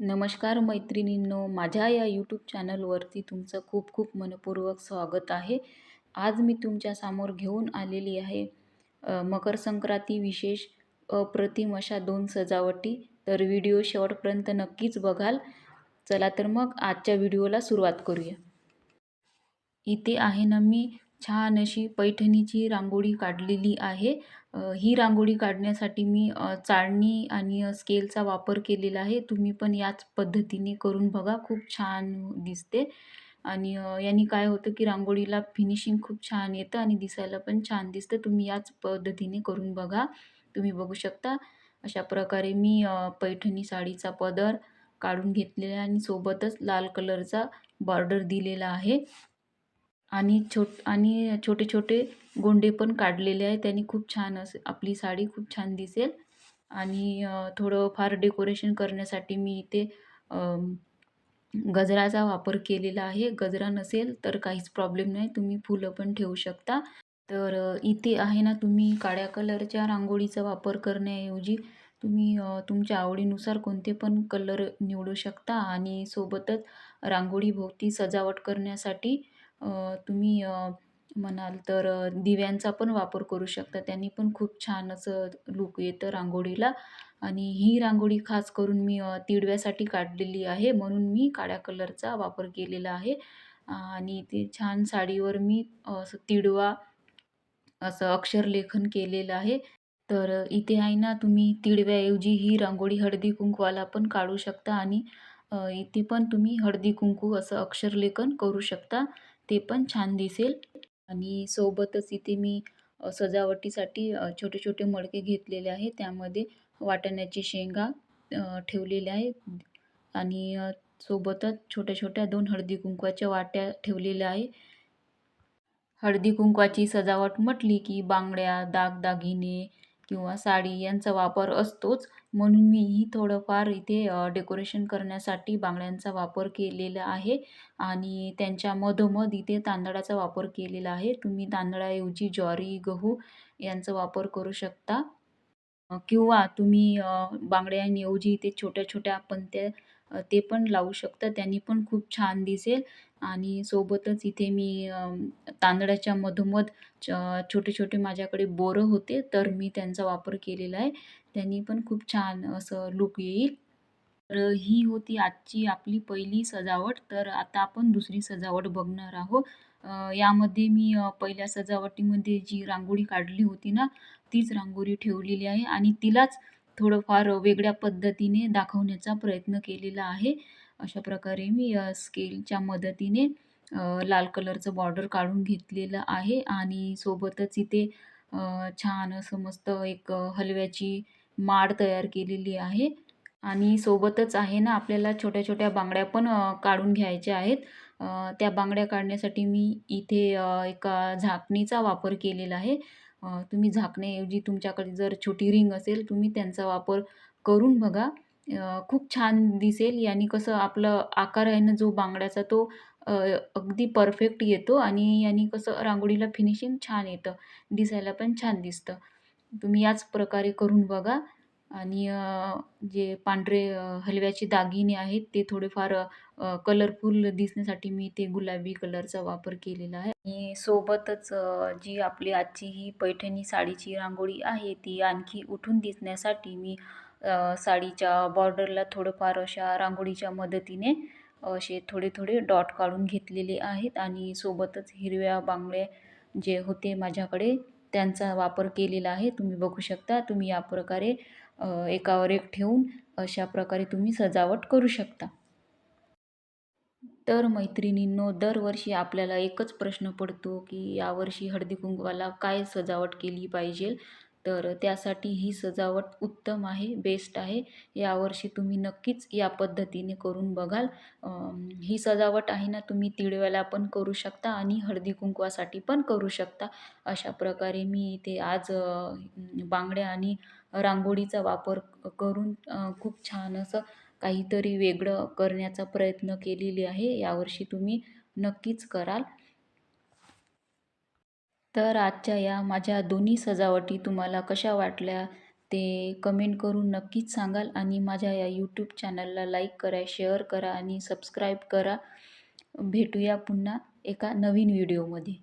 नमस्कार मैत्रिणींनो माझ्या या यूट्यूब चॅनलवरती तुमचं खूप खूप मनपूर्वक स्वागत आहे. आज मी तुमच्यासमोर घेऊन आलेली आहे मकर संक्रांती विशेष अप्रतिम अशा दोन सजावटी. तर व्हिडिओ शेवटपर्यंत नक्कीच बघाल. चला तर मग आजच्या व्हिडिओला सुरुवात करूया. इथे आहे ना मी छान अशी पैठणीची रांगोळी काढलेली आहे. ही रांगोळी काढण्यासाठी मी चाळणी आणि स्केलचा वापर केलेला आहे. तुम्ही पण याच पद्धतीने करून बघा. खूप छान दिसते. आणि यांनी याने काय होतं की रांगोळीला फिनिशिंग खूप छान येतं आणि दिसायला पण छान दिसतं. तुम्ही याच पद्धतीने करून बघा. तुम्ही बघू शकता. अशा प्रकारे मी पैठणी साडीचा पदर काढून घेतलेला आहे आणि सोबतच लाल कलरचा बॉर्डर दिलेला आहे. आणि छोट आणि छोटे छोटे गोंडे पण काढलेले आहे. त्यांनी खूप छान असे आपली साडी खूप छान दिसेल. आणि थोडं फार डेकोरेशन करण्यासाठी मी इथे गजराचा वापर केलेला आहे. गजरा नसेल तर काहीच प्रॉब्लेम नाही. तुम्ही फुलं पण ठेवू शकता. तर इथे आहे ना तुम्ही काळ्या कलरच्या रांगोळीचा वापर करण्याऐवजी तुम्ही तुमच्या आवडीनुसार कोणते पण कलर निवडू शकता. आणि सोबतच रांगोळीभोवती सजावट करण्यासाठी तुम्ही म्हणाल तर दिव्यांचा पण वापर करू शकता. त्यांनी पण खूप छान असं लुक येतं रांगोळीला. आणि ही रांगोळी खास करून मी तिडव्यासाठी काढलेली आहे. म्हणून मी काळ्या कलरचा वापर केलेला आहे. आणि ते छान साडीवर मी असं तिडवा असं अक्षरलेखन केलेलं आहे. तर इथे आहे ना तुम्ही तिडव्याऐवजी ही रांगोळी हळदी कुंकवाला पण काढू शकता. आणि इथे पण तुम्ही हळदी कुंकू असं अक्षरलेखन करू शकता. ते पण छान दिसेल. आणि सोबतच इथे मी सजावटीसाठी छोटे छोटे मडके घेतलेले आहे त्यामध्ये वाटाण्याची शेंगा ठेवलेल्या आहेत. आणि सोबतच छोट्या छोट्या दोन हळदी कुंकवाच्या वाट्या ठेवलेल्या आहे. हळदी कुंकवाची सजावट म्हटली की बांगड्या दागदागिने किंवा साडी यांचा वापर असतोच. म्हणून मीही थोडंफार इथे डेकोरेशन करण्यासाठी बांगड्यांचा वापर केलेला आहे आणि त्यांच्या मधोमध इथे तांदळाचा वापर केलेला आहे. तुम्ही तांदळाऐवजी ज्वारी गहू यांचा वापर करू शकता. किंवा तुम्ही बांगड्यांऐवजी इथे छोट्या-छोट्या पण त्या ते पण लावू शकता. त्यांनी पण खूप छान दिसेल आणि सोबतच इथे मी तांदळाच्या मधोमध च छोटे-छोटे माझ्याकडे बोरं होते, तर मी त्यांचा वापर केलेला आहे. त्यांनी पण खूप छान असं लूक येईल. तर ही होती आजची आपली पहिली सजावट. तर आता आपण दुसरी सजावट बघणार आहोत. यामध्ये मी पहिल्या सजावटीमध्ये जी रांगोळी काढली होती ना, तीच रांगोळी ठेवलेली आहे आणि तिलाच थोडंफार वेगळ्या पद्धतीने दाखवण्याचा प्रयत्न केलेला आहे. अशा प्रकारे मी स्केलच्या मदतीने लाल कलरचं बॉर्डर काढून घेतलेलं आहे आणि सोबतच इथे छान असं मस्त एक हलव्याची माड तयार केलेली आहे. आणि सोबतच आहे ना आपल्याला छोट्या-छोट्या बांगड्या पण काढून घ्यायच्या आहेत. त्या बांगड्या काढण्यासाठी मी इथे एका झाकणीचा वापर केलेला आहे. तुम्ही झाकण्याऐवजी तुमच्याकडे जर छोटी रिंग असेल, तुम्ही त्यांचा वापर करून बघा. खूप छान दिसेल. याने कसं आपलं आकार आहे ना जो बांगड्याचा तो अगदी परफेक्ट येतो आणि याने कसं रांगोळीला फिनिशिंग छान येतं. दिसायला पण छान दिसतं. तुम्ही याच प्रकारे करून बघा आणि जे पांढरे हलव्याचे दागिने आहेत ते थोडेफार कलरफुल दिसण्यासाठी मी ते गुलाबी कलरचा वापर केलेला आहे. आणि सोबतच जी आपली आजची ही पैठणी साडीची रांगोळी आहे ती आणखी उठून दिसण्यासाठी मी साडीच्या बॉर्डरला थोडंफार अशा रांगोळीच्या मदतीने असे थोडे थोडे डॉट काढून घेतलेले आहेत आणि सोबतच हिरव्या बांगड्या जे होते माझ्याकडे त्यांचा वापर केलेला आहे. तुम्ही बघू शकता तुम्ही या प्रकारे एकावर एक ठेवून अशा प्रकारे तुम्ही सजावट करू शकता. तर मैत्रिणींनो, दरवर्षी आपल्याला एकच प्रश्न पडतो, की यावर्षी हळदी-कुंकवाला काय सजावट केली पाहिजे? तर त्यासाठी ही सजावट उत्तम आहे, बेस्ट आहे. यावर्षी तुम्ही नक्कीच या पद्धतीने करून बघाल. ही सजावट आहे ना, तुम्ही तिळव्याला पण करू शकता आणि हळदी-कुंकवासाठी पण करू शकता. अशा प्रकारे मी इथे आज बांगड्या आणि रांगोळीचा वापर करून खूप छान असं काहीतरी वेगळं करण्याचा प्रयत्न केलेली आहे. यावर्षी तुम्ही नक्कीच कराल. तर आजच्या या माझ्या दोन्ही सजावटी तुम्हाला कशा वाटल्या? ते कमेंट करून नक्कीच सांगाल आणि माझ्या या यूट्यूब चॅनलला लाईक करा शेअर करा आणि सबस्क्राईब करा भेटूया पुन्हा एका नवीन व्हिडिओमध्ये